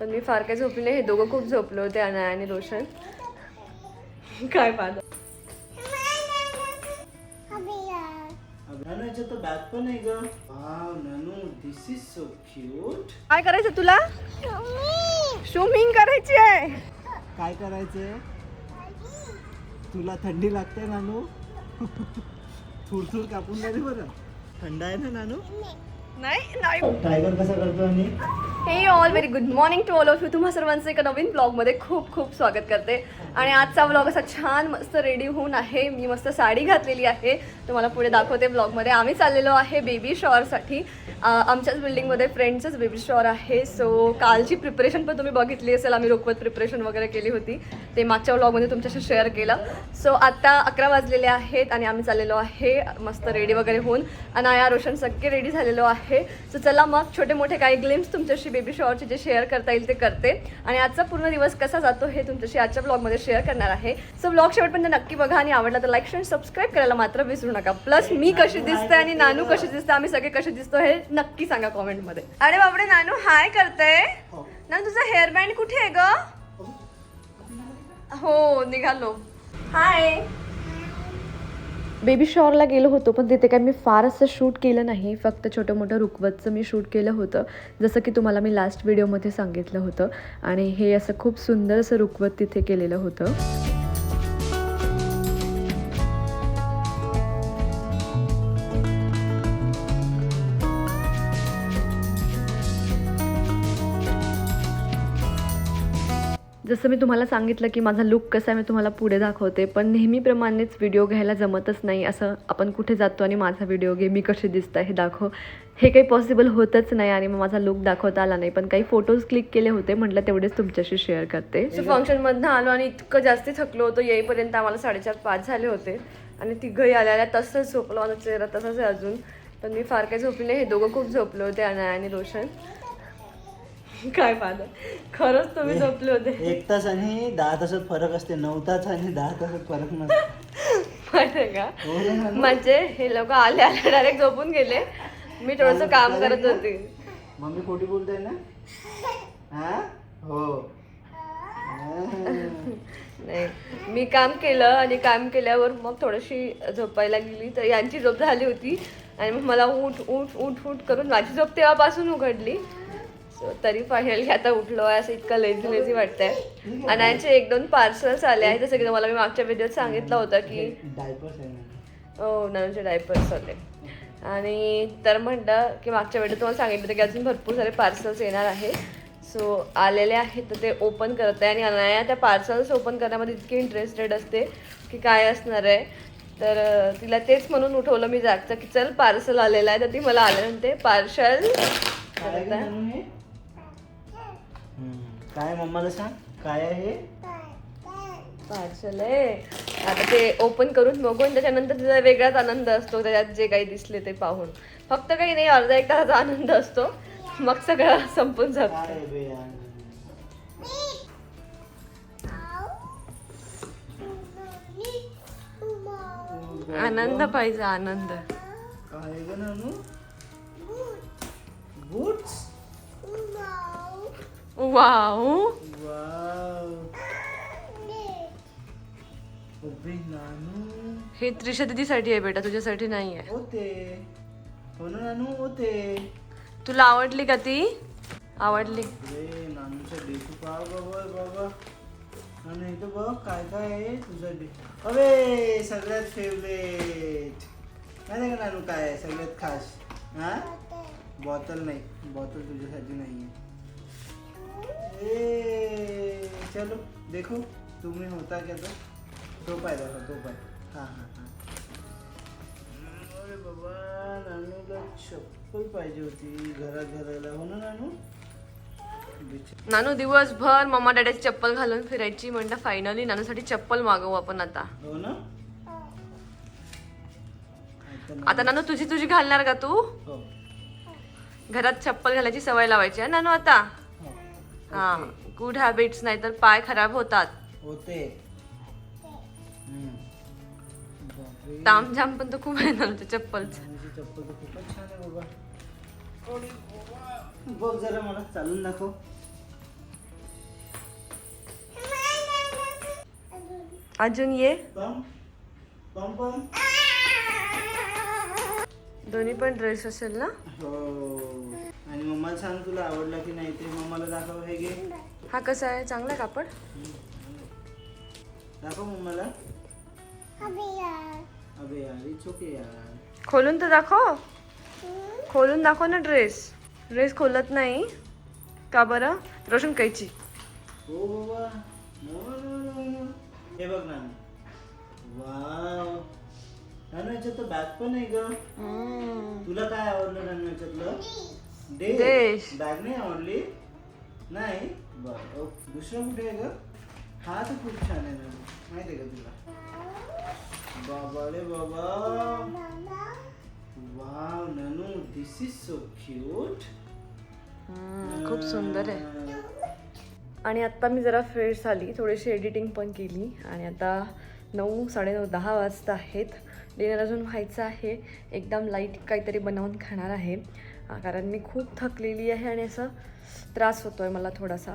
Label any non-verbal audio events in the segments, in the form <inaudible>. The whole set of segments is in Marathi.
पण मी फार काही झोपले नाही. हे दोघं खूप झोपले होते अनाया आणि रोशन. काय पाहतो? काय करायचं तुला? स्विमिंग करायची आहे. काय करायचंय? तुला थंडी लागते नानू? थुरथुर कापून रे बरं. थंड आहे ना नानू? नाही नाही. टायगर कसा करतो आणि? हे all very good morning to all of you तुम्हा सर्वांचं एका नवीन ब्लॉगमध्ये खूप खूप स्वागत करते. आणि आजचा ब्लॉग असा छान मस्त रेडी होऊन आहे. मी मस्त साडी घातलेली आहे. तुम्हाला पुढे दाखवते ब्लॉगमध्ये आम्ही चाललेलो आहे बेबी शॉवरसाठी आमच्याच बिल्डिंगमध्ये फ्रेंडचंच बेबी शॉवर आहे. सो कालची प्रिपरेशन पण तुम्ही बघितली असेल. आम्ही रोखवत प्रिपरेशन वगैरे केली होती. ते मागच्या ब्लॉगमध्ये तुमच्याशी शेअर केलं. सो आत्ता अकरा वाजलेले आहेत आणि आम्ही चाललेलो आहे. मस्त रेडी वगैरे होऊन. अनाया रोशन सगळे रेडी झालेलो आहे. सो चला मग छोटे मोठे काही ग्लिम्स तुमच्याशी बेबी शॉवरचे जे शेअर करता येईल ते करते. आणि आजचा पूर्ण दिवस कसा जातो हे तुमच्याशी आजच्या ब्लॉगमध्ये शेअर करणार आहे. सो ब्लॉग शेवटपर्यंत नक्की बघा आणि आवडला तर लाईक शेअर सबस्क्राईब करायला मात्र विसरू नका. प्लस मी कशी दिसते आणि नानू कशी दिसते आम्ही सगळे कसे दिसतो हे नक्की सांगा कॉमेंटमध्ये अरे बापडे नानू हाय करते. ना तुझा हेअर बँड कुठे आहे ग? हो निघालो. हाय बेबी शॉरला गेलो होतो पण तिथे काय मी फार असं शूट केलं नाही. फक्त छोटं मोठं रुकवतचं मी शूट केलं होतं. जसं की तुम्हाला मी लास्ट व्हिडिओमध्ये सांगितलं होतं. आणि हे असं खूप सुंदर असं रुकवत तिथे केलेलं होतं. जसं मी तुम्हाला सांगितलं की माझा लुक कसा आहे मी तुम्हाला पुढे दाखवते पण नेहमीप्रमाणेच व्हिडिओ घ्यायला जमतच नाही असं आपण कुठे जातो आणि माझा व्हिडिओ घे मी कसे दिसत हे दाखव. हे काही पॉसिबल होतच नाही आणि मग माझा लुक दाखवता आला नाही पण काही फोटोज क्लिक केले होते म्हटलं तेवढेच तुमच्याशी शेअर करते. फंक्शनमधनं आलो आणि इतकं जास्ती थकलो होतो येईपर्यंत आम्हाला साडेचार पाच झाले होते. आणि तिघही आल्या तसंच झोपलो माझा चेहरा तसाच आहे अजून. पण मी फार काही झोपले हे दोघं खूप झोपले होते अनाया आणि रोशन. <laughs> काय पाहत खरंच तुम्ही झोपले होते. एक तास आणि दहा तासात फरक असते. नऊ तास आणि दहा तासात फरक नसते. <laughs> माहितीये का? हो रे नानू? म्हणजे हे लोक आले आले डायरेक्ट झोपून गेले. मी थोडस काम करत होते. मम्मी खोटी बोलते ना? हा? हो. <laughs> नाही. मी काम केलं आणि काम केल्यावर मग थोडीशी झोपायला गेली. तर यांची झोप झाली होती. आणि मग मला उठ उठ उठ उठ करून माझी झोप तेव्हापासून उघडली. So, तरी फायनली आता उठलो आहे असं इतकं लेझी लेझी वाटतंय. आणि यांचे एक दोन पार्सल्स आले आहेत जसं की तुम्हाला मी मागच्या व्हिडिओत सांगितलं होतं की हो नानूचे डायपर्स होते. आणि तर म्हटलं की मागच्या वेळेला तुम्हाला सांगितलं होतं की अजून भरपूर सारे पार्सल्स येणार आहे सो आलेले आहेत तर ते ओपन करत आहे. आणि अनाया त्या पार्सल्स ओपन करण्यामध्ये इतकी इंटरेस्टेड असते की काय असणार आहे. तर तिला तेच म्हणून उठवलं मी जागचं की चल पार्सल आलेलं आहे. तर ती मला आल्यानंतर पार्सल काय मम्माला सांग? काय आहे? पार्सल आहे. आता ते ओपन करून बघून त्याच्यानंतर तिचा वेगळाच आनंद असतो त्याच्यात जे काही दिसले ते पाहून. फक्त काही नाही अर्धा एक तासाचा आनंद असतो. मग सगळं संपून जात? आनंद पाहिजे आनंद. काय अबे नानू। हे त्रिशा दीदीसाठी आहे बेटा तुझ्यासाठी नाही आहे. होते. हो ना नानू होते. तुला आवडली का ती? आवडली. अरे नानूचं डेकू पाव बाबा बाबा. नानू इथं बघ काय काय आहे तुझं डे अबे सगळ्यात फेवरेट नाही का नानू काय आहे? सगळ्यात खास. हा? बॉटल. नाही. बॉटल तुझ्यासाठी नाही आहे ए चलो देखो तुम्ही होता क्या तो? तो पाय दाखवा तो पाय हा हा हा। अरे बाबा नानूला चप्पल पाहिजे होती घरात घालायला हो ना नानू. नानू दिवसभर मम्मा डॅडीची चप्पल घालून फिरायची म्हणलं फायनली नानूसाठी चप्पल मागवू आपण आता. हो ना. आता नानू तुझी तुझी घालणार का तू? हो. घरात चप्पल घालायची सवय लावायची आहे नानू आता? हा गुड हॅबिट्स नाही तर पाय खराब होतात. होते. तामझाम पण तर खूप आहे ना आमच्या चप्पल. तर खूपच छान आहे बाबा. बघ जरा मला चालून दाखव. अजून ये. दोन्ही पण ड्रेस असेल ना? हो. आणि मम्माला सांग तुला आवडला की नाही ते मम्माला दाखव हे घे. हा कसा आहे? चांगला कापड? दाखव मम्माला. अबे यार. इट्स ओके यार. खोलून तर दाखव. खोलून दाखव ना ड्रेस ड्रेस खोलत नाही. का बरं? रोशन कैची. हो बाबा नो नो हे बघ ना. वाव तर बॅग पण आहे ग. तुला काय आवडलं नानू याच्यातलं? देश. बॅग नाही आवडली. नाही. बर दुसरं कुठे आहे ग? हा तर खूप छान आहे नानू माहिती आहे का तुला? बाबा रे बाबा. Wow Nanu this is so cute खूप सुंदर आहे. आणि आत्ता मी जरा फ्रेश झाली. थोडीशी एडिटिंग पण केली. आणि आता नऊ साडेनऊ दहा वाजता आहेत. डिनर अजून व्हायचं आहे. एकदम लाइट काहीतरी बनवून खाणार आहे. कारण मी खूप थकलेली आहे आणि असं त्रास होतो आहे मला थोडासा.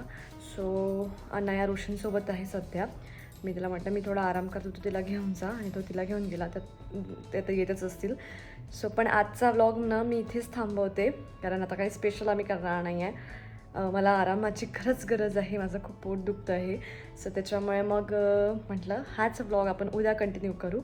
सो अनाया रोशनसोबत आहे सध्या. मी तिला म्हटलं मी थोडा आराम करतो तू तिला घेऊन जा. आणि तो तिला घेऊन गेला. तर ते तर येतच असतील. सो पण आजचा व्लॉग ना मी इथेच थांबवते. कारण आता काही स्पेशल आम्ही करणार नाही आहे मला आरामाची खरंच गरज आहे. माझं खूप पोट दुखतं आहे. सो त्याच्यामुळे मग म्हटलं हाच व्लॉग आपण उद्या कंटिन्यू करू.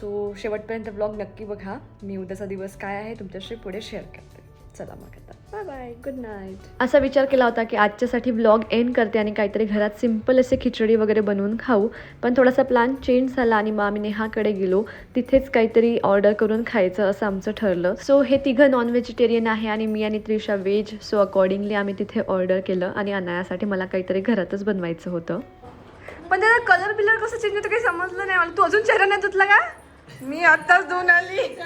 सो शेवटपर्यंत व्लॉग नक्की बघा. मी उद्याचा दिवस काय आहे तुमच्याशी पुढे शेअर करते. चला मग आता. बाय बाय गुड नाईट असा विचार केला होता की आजच्यासाठी ब्लॉग एंड करते आणि काहीतरी घरात सिंपल असे खिचडी वगैरे बनवून खाऊ. पण थोडासा प्लॅन चेंज झाला आणि मग आम्ही नेहाकडे गेलो. तिथेच काहीतरी ऑर्डर करून खायचं असं आमचं ठरलं. सो हे तिघं नॉन व्हेजिटेरियन आहे आणि मी आणि त्रिशा व्हेज सो अकॉर्डिंगली आम्ही तिथे ऑर्डर केलं आणि अनायासाठी मला काहीतरी घरातच बनवायचं होतं. पण त्याचा कलर बिलर कसं चेंज होतं काही समजलं नाही. मला तू अजून चेहरा नाही धुतला का? मी आत्ताच धुवून आली.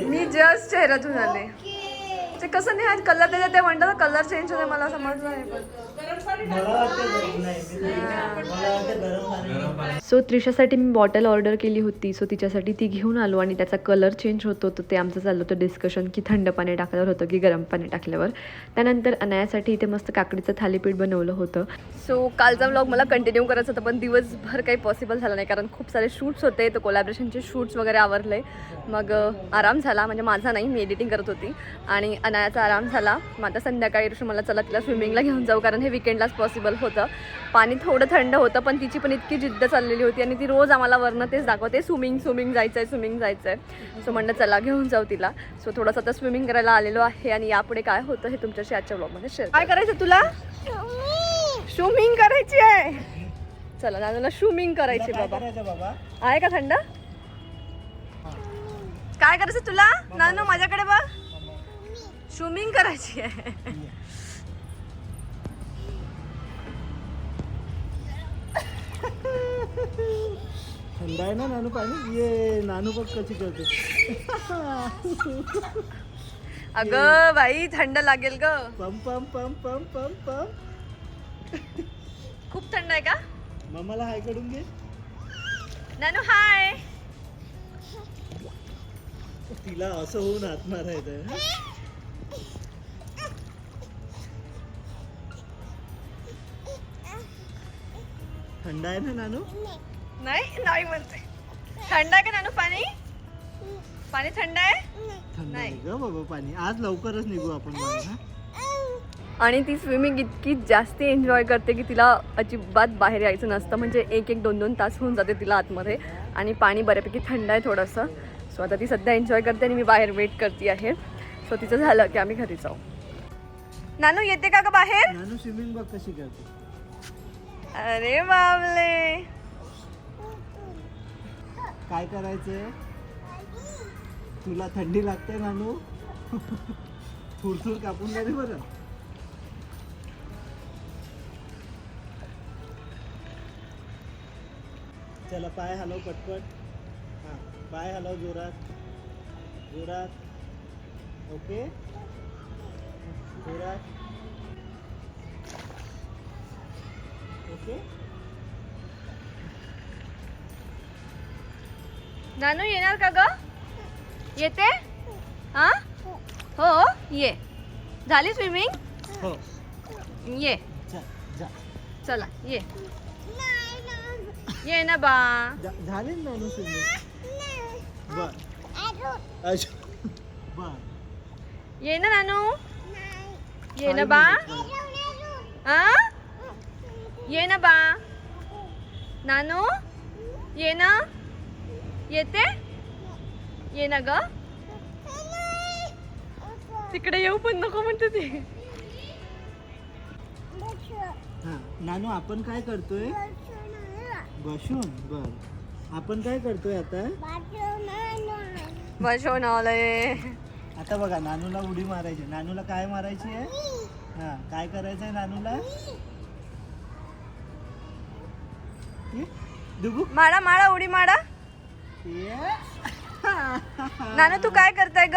मी जस्ट चेहऱ्यातून आले. ते कसं नाही आज कलर त्याच्यात ते म्हणतात कलर चेंज होते. मला समजलं नाही पण. सो त्रिशासाठी मी बॉटल ऑर्डर केली होती. सो तिच्यासाठी ती घेऊन आलो आणि त्याचा कलर चेंज होतो. तर ते आमचं चाललं होतं डिस्कशन की थंड पाणी टाकल्यावर होतं की गरम पाणी टाकल्यावर. त्यानंतर अनायासाठी इथे मस्त काकडीचं थालीपीठ बनवलं होतं. सो कालचा व्लॉग मला कंटिन्यू करायचं होतं पण दिवसभर काही पॉसिबल झालं नाही. कारण खूप सारे शूट्स होते तर कोलॅबरेशनचे शूट्स वगैरे आवरले. मग आराम झाला. म्हणजे माझा नाही मी एडिटिंग करत होती. आणि अनायाचा आराम झाला. मग आता संध्याकाळी ऋषी मला चला तिला स्विमिंगला घेऊन जाऊ कारण हे विकेंडलाच पॉसिबल होतं. पाणी थोडं थंड होतं पण तिची पण इतकी जिद्द चाललेली होती आणि ती रोज आम्हाला वरनं तेच दाखवते स्विमिंग स्विमिंग जायचं आहे स्विमिंग जायचं आहे सो म्हणलं चला घेऊन जाऊ तिला. सो थोडंसं आता स्विमिंग करायला आलेलो आहे आणि यापुढे काय होतं हे तुमच्याशी आजच्या ब्लॉगमध्ये शेअर काय करायचं तुला? स्विमिंग करायची आहे. चला नानाला स्विमिंग करायची काय बाबा. करायचं बाबा? आहे का थंड? काय करायचं तुला? नानू माझ्याकडे बघ. स्विमिंग करायची आहे. थंड आहे ना नानू पाणी? ये नानू बघ कशी करते. अगं बाई थंड लागेल ग. पम पम पम पम पम पम. खूप थंड आहे का? मम्माला हायकडून घे. नानू हाय. तिला असं होऊन हात मारायचं थंड आहे ना नानू? नाही नाही म्हणते. थंड आहे का नानू पाणी? पाणी थंड आहे? थंड नाही. आहे ग बाबा पाणी. आज लवकरच निघू आपण बाहेर, हा? आणि ती स्विमिंग इतकी जास्ती एन्जॉय करते की तिला अजिबात बाहेर यायचं नसतं. म्हणजे एक एक दोन दोन तास होऊन जाते तिला आतमध्ये. आणि पाणी बऱ्यापैकी थंड आहे थोडंसं. सो आता ती सध्या एन्जॉय करते आणि मी बाहेर वेट करते आहे. सो तिचं झालं की आम्ही घरी जाऊ. नानू येते का ग बाहेर? नानू स्विमिंग बघ कशी करते. अरे बाबले काय करायचंय? तुला थंडी लागते नानू. थुरथुर कापून दे बरं. चला पाय हलव पटपट. हां पाय हलव जोरात. जोरात. ओके? जोरात. नानू येणार का ग? येते? हा? हो ये. झाली स्विमिंग हो. ये. चला ये. ये ना बा. झाले ना नानू स्विमिंग बर. अच्छा बर. ये ना नानू. ये ना बा. आ ये ना बा. नानू? ये ना येते? ये ना ग? तिकडे येऊ पण नको म्हणते ते. हा नानू आपण काय करतोय? बसून बर. आपण काय करतोय आता? बसवून आलंय आता बघा नानूला उडी मारायची. नानूला काय मारायची आहे? हा काय करायचंय नानूला? माडा माडा उडी माडा ये. <laughs> नानू तू काय करताय ग?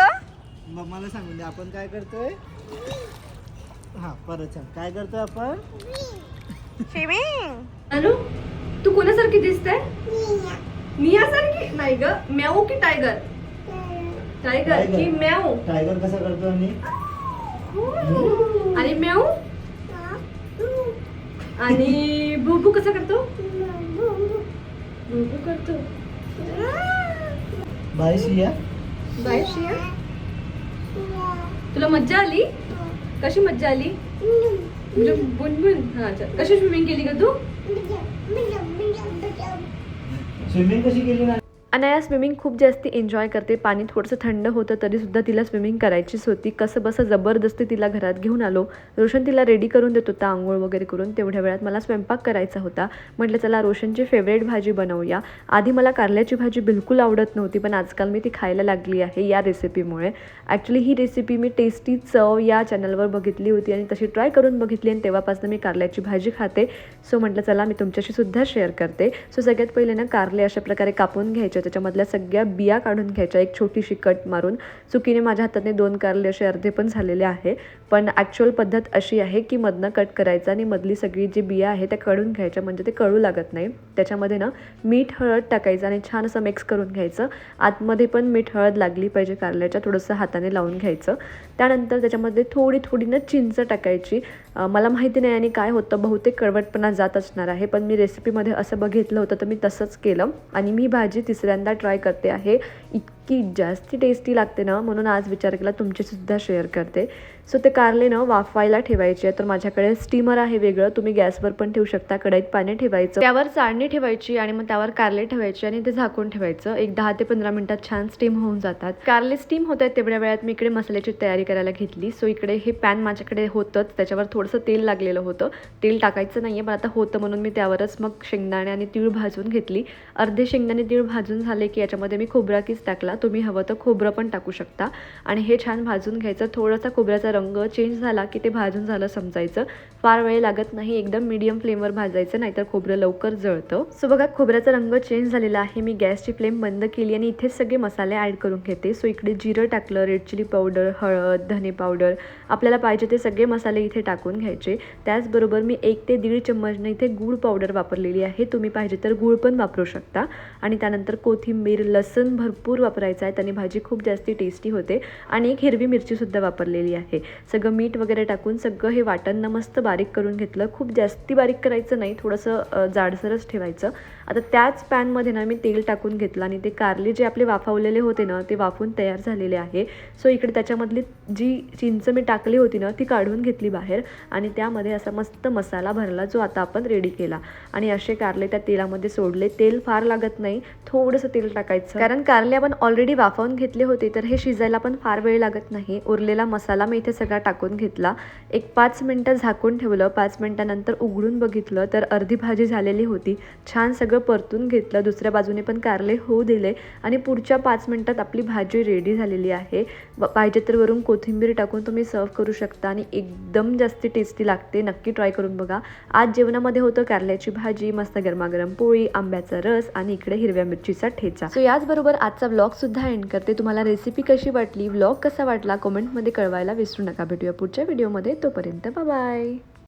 मग मला सांगून दे आपण काय करतोय? हा परत सांग. काय करतोय आपण? स्विमिंग नानू तू कोणासारखी दिसते मियासारखी? नाही ग म्याऊ की टायगर? टायगर. की म्याऊ? टायगर कसा करतो आणि? आणि म्याऊ? आणि बुबू कसा करतो? करतो. बाय शिया. बाय श्रिया तुला मज्जा आली? कशी मज्जा आली? म्हणजे बुनबुन. हा चल कशी स्विमिंग केली का तू? स्विमिंग कशी केली ना? अनाया स्विमिंग खूप जास्ती एन्जॉय करते. पाणी थोडंसं थंड होतं तरीसुद्धा तिला स्विमिंग करायचीच होती. कसं बसं जबरदस्ती तिला घरात घेऊन आलो. रोशन तिला रेडी करून देत होता आंघोळ वगैरे करून. तेवढ्या वेळात मला स्वयंपाक करायचा होता. म्हटलं चला रोशनची फेवरेट भाजी बनवूया. आधी मला कारल्याची भाजी बिलकुल आवडत नव्हती पण आजकाल मी ती खायला लागली आहे या रेसिपीमुळे ॲक्च्युली ही रेसिपी मी टेस्टी चव या चॅनलवर बघितली होती आणि तशी ट्राय करून बघितली आणि तेव्हापासून मी कारल्याची भाजी खाते. सो म्हटलं चला मी तुमच्याशी सुद्धा शेअर करते. सो सगळ्यात पहिले ना कारले अशा प्रकारे कापून घ्यायचे. त्याच्यामधल्या सगळ्या बिया काढून घ्यायच्या एक छोटीशी कट मारून. चुकीने माझ्या हाताने दोन कारले असे अर्धे पण झालेले आहे. पण ॲक्च्युअल पद्धत अशी आहे की मधनं कट करायचं आणि मधली सगळी जी बिया आहे त्या काढून घ्यायच्या म्हणजे ते कळू लागत नाही. त्याच्यामध्ये ना मीठ हळद टाकायचं आणि छान असं मिक्स करून घ्यायचं. आतमध्ये पण मीठ हळद लागली पाहिजे कारल्याच्या थोडंसं हाताने लावून घ्यायचं. त्यानंतर त्याच्यामध्ये थोडी थोडी ना चिंच टाकायची. मला माहिती नाही आणि काय होतं बहुतेक कडवटपणा जात असणार आहे पण मी रेसिपीमध्ये असं बघितलं होतं तर मी तसंच केलं. आणि मी भाजी तिसऱ्या पहिल्यांदा ट्राय करते आहे. इत इतकी जास्ती टेस्टी लागते ना म्हणून आज विचार केला तुमचीसुद्धा शेअर करते. सो ते कारले ना वाफवायला ठेवायचे तर माझ्याकडे स्टीमर आहे वेगळं. तुम्ही गॅसवर पण ठेवू शकता कढईत पाणी ठेवायचं. त्यावर चाळणी ठेवायची आणि मग त्यावर कारले ठेवायचे आणि ते झाकून ठेवायचं. एक दहा ते पंधरा मिनिटात छान स्टीम होऊन जातात. कारले स्टीम होत आहेत तेवढ्या वेळात मी इकडे मसाल्याची तयारी करायला घेतली. सो इकडे हे पॅन माझ्याकडे होतंच. त्याच्यावर थोडंसं तेल लागलेलं होतं. तेल टाकायचं नाही आहे पण आता होतं म्हणून मी त्यावरच मग शेंगदाणे आणि तीळ भाजून घेतली. अर्धे शेंगदाणे तीळ भाजून झाले की याच्यामध्ये मी खोबरा टाकला. टाकला तुम्ही हवं तर खोबरं पण टाकू शकता. आणि हे छान भाजून घ्यायचं. थोडासा खोबऱ्याचा रंग चेंज झाला की ते भाजून झालं समजायचं. फार वेळ लागत नाही. एकदम मीडियम फ्लेमवर भाजायचं नाहीतर खोबरं लवकर जळतं. सो बघा खोबऱ्याचा रंग चेंज झालेला आहे. मी गॅसची फ्लेम बंद केली आणि इथेच सगळे मसाले ॲड करून घेते. सो इकडे जिरं टाकलं रेड चिली पावडर हळद धने पावडर आपल्याला पाहिजे ते सगळे मसाले इथे टाकून घ्यायचे. त्याचबरोबर मी एक ते दीड चम्मचने इथे गूळ पावडर वापरलेली आहे. तुम्ही पाहिजे तर गूळ पण वापरू शकता. आणि त्यानंतर कोथिंबीर लसण भरपूर वापरायचं आहे. त्याने भाजी खूप जास्ती टेस्टी होते. आणि एक हिरवी मिरचीसुद्धा वापरलेली आहे. सगळं मीठ वगैरे टाकून सगळं हे वाटणं मस्त बारीक करून घेतलं. खूप जास्ती बारीक करायचं नाही. थोडंसं जाडसरच ठेवायचं. आता त्याच पॅनमध्ये ना मी तेल टाकून घेतलं आणि ते कारले जे आपले वाफवलेले होते ना ते वाफून तयार झालेले आहे. सो इकडे त्याच्यामधली जी चिंच मी टाकली होती ना ती काढून घेतली बाहेर आणि त्यामध्ये असा मस्त मसाला भरला जो आता आपण रेडी केला. आणि असे कारले त्या तेलामध्ये सोडले. तेल फार लागत नाही. थोडंसं तेल टाकायचं. कारण कारले आपण ऑलरेडी वाफवून घेतले होते तर हे शिजायला पण फार वेळ लागत नाही. उरलेला मसाला मी इथे सगळा टाकून घेतला. एक पाच मिनटं झाकून ठेवलं. पाच मिनटानंतर उघडून बघितलं तर अर्धी भाजी झालेली होती. छान सगळं परतून घेतलं. दुसऱ्या बाजूने पण कारले होऊ दिले. आणि पुढच्या पाच मिनटात आपली भाजी रेडी झालेली आहे. पाहिजे तर वरून कोथिंबीर टाकून तुम्ही सर्व करू शकता. आणि एकदम जास्ती टेस्टी लागते. नक्की ट्राय करून बघा. आज जेवणामध्ये होतं कारल्याची भाजी मस्त गरमागरम पोळी आंब्याचा रस आणि इकडे हिरव्या मिरचीचा ठेचा. सो याचबरोबर आजचा व्लॉग सुद्धा एंड करते. तुम्हाला रेसिपी कशी वाटली व्लॉग कसा वाटला कमेंटमध्ये कळवायला विसरू नका. भेटूया पुढच्या व्हिडिओमध्ये तोपर्यंत बाय